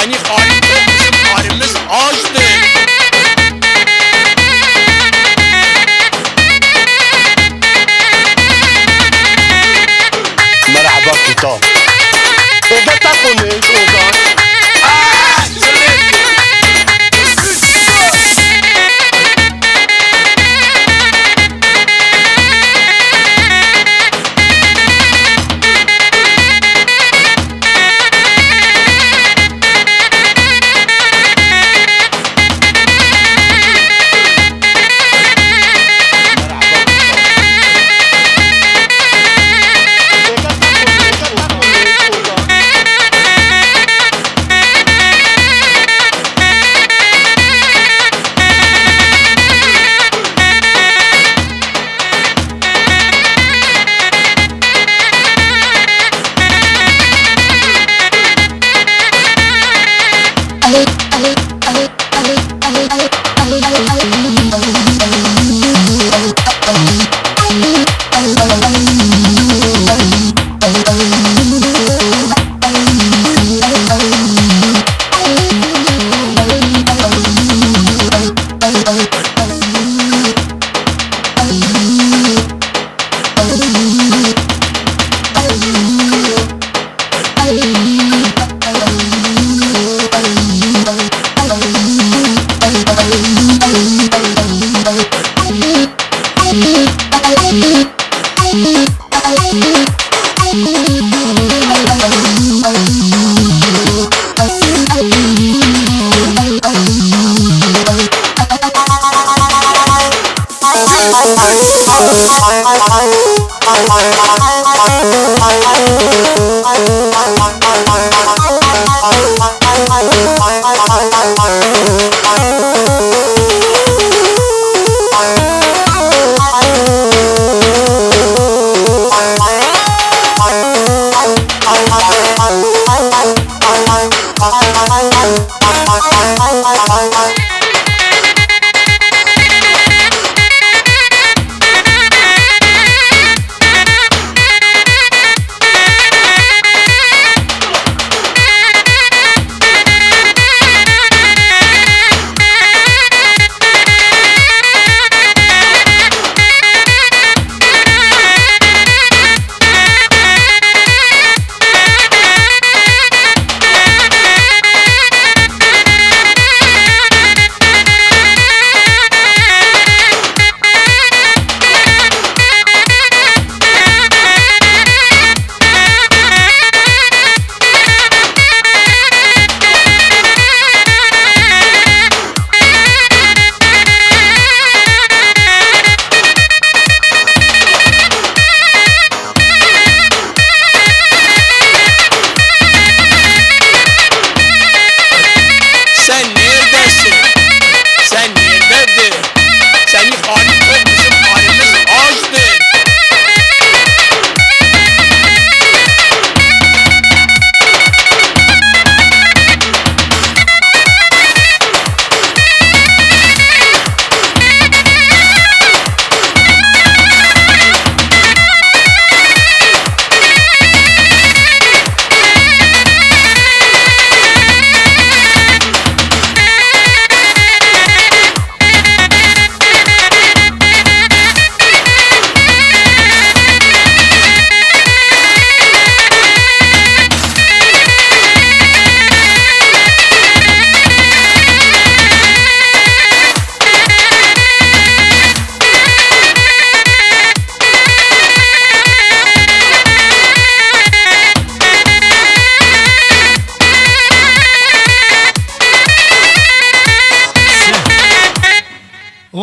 seni halimiz, Mr. Austin. Bye.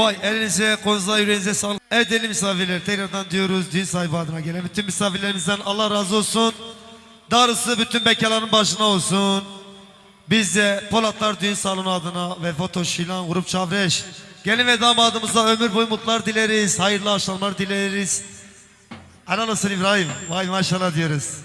Vay elinize, kolunuza, yüreğinize sağlık. Evet değerli misafirler tekrardan diyoruz düğün sahibi adına gelen bütün misafirlerimizden Allah razı olsun. Darısı bütün bekarların başına olsun. Biz de Polatlar Düğün Salonu adına ve Foto Şilan Grup Çavreş gelin ve damadımıza ömür boyu mutlular dileriz. Hayırlı akşamlar dileriz. Olsun İbrahim. Vay maşallah diyoruz.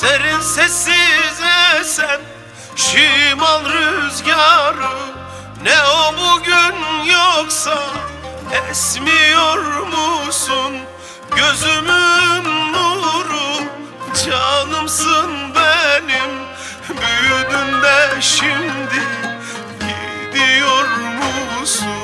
Serin sessiz esen şimal rüzgarı. Ne o bugün yoksa esmiyor musun? Gözümün nuru canımsın benim. Büyüdün de şimdi gidiyor musun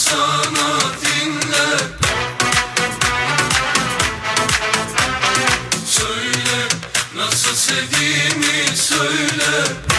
sana dinle. Söyle nasıl sevdiğimi söyle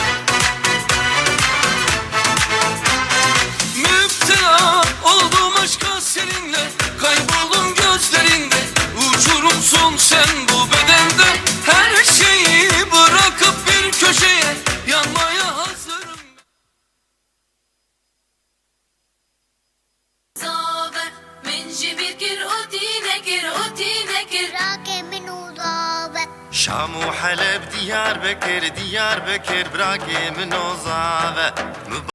Şam u Halep, Diyarbakır, Diyarbakır bırak emin ozave